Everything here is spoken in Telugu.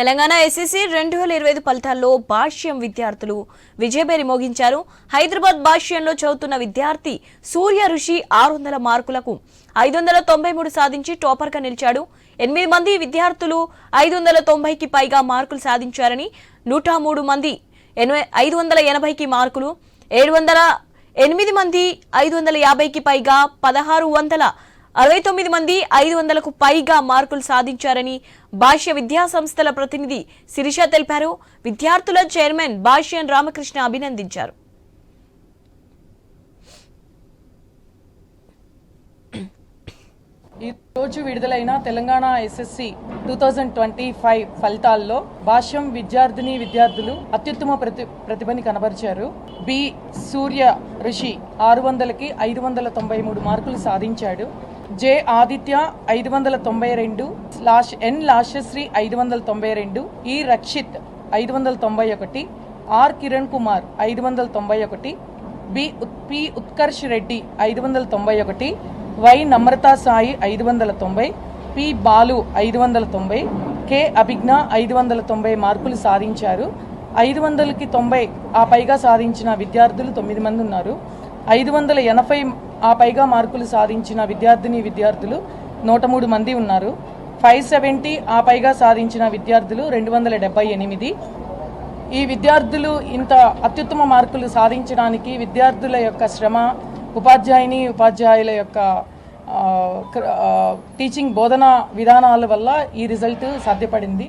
తెలంగాణ ఎస్ఎస్సి రెండు వేల ఇరవై ఐదు ఫలితాల్లో భాష్యం విద్యార్థులు విజయబేరి మోగించారు. హైదరాబాద్ భాష్యంలో చదువుతున్న విద్యార్థి సూర్య ఋషి ఆరు వందల మార్కులకు ఐదు వందల తొంభై మూడు సాధించి టాపర్గా నిలిచాడు. ఎనిమిది మంది విద్యార్థులు ఐదు వందల తొంభైకి పైగా మార్కులు సాధించారని నూట మూడు మంది ఎనభై ఐదు వందల ఎనభైకి మార్కులు ఏడు వందల ఎనిమిది మంది ఐదు వందల యాభైకి పైగా పదహారు వందల అరవై తొమ్మిది మంది ఐదు వందలకు పైగా మార్కులు సాధించారని భాష్య విద్యా సంస్థల ప్రతినిధి శిరీష తెలిపారు. విద్యార్థుల చైర్మన్ భాష్యన్ రామకృష్ణ అభినందించారు. ఈ రోజు విడుదలైన Telangana SSC two thousand twenty five ఫలితాల్లో భాష్యం విద్యార్థిని విద్యార్థులు అత్యుత్తమ ప్రతి ప్రతిభని కనబరిచారు. బి సూర్య ఋషి ఆరు వందలకి ఐదు వందల తొంభై మూడు మార్కులు సాధించాడు. జె ఆదిత్య ఐదు వందల తొంభై రెండు లాష్ ఎన్ లాషశ్రీ ఐదు వందల తొంభై రెండు ఈ రక్షిత్ ఐదు వందల తొంభై ఒకటి ఆర్ కిరణ్ కుమార్ ఐదు వందల తొంభై ఒకటి బి ఉత్- పి ఉత్కర్ష్ రెడ్డి ఐదు వందల తొంభై ఒకటి వై నమ్రతా సాయి ఐదు వందల తొంభై పి బాలు ఐదు వందల తొంభై కె అభిజ్ఞ ఐదు వందల తొంభై మార్కులు సాధించారు. ఐదు వందలకి తొంభై ఆ పైగా సాధించిన విద్యార్థులు తొమ్మిది మంది ఉన్నారు. ఐదు వందల ఎనభై ఆ పైగా మార్కులు సాధించిన విద్యార్థిని విద్యార్థులు నూట మూడు మంది ఉన్నారు. ఫైవ్ సెవెంటీ ఆ పైగా సాధించిన విద్యార్థులు రెండు వందల డెబ్బై ఎనిమిది. ఈ విద్యార్థులు ఇంత అత్యుత్తమ మార్కులు సాధించడానికి విద్యార్థుల యొక్క శ్రమ ఉపాధ్యాయుని ఉపాధ్యాయుల యొక్క టీచింగ్ బోధనా విధానాల వల్ల ఈ రిజల్ట్ సాధ్యపడింది.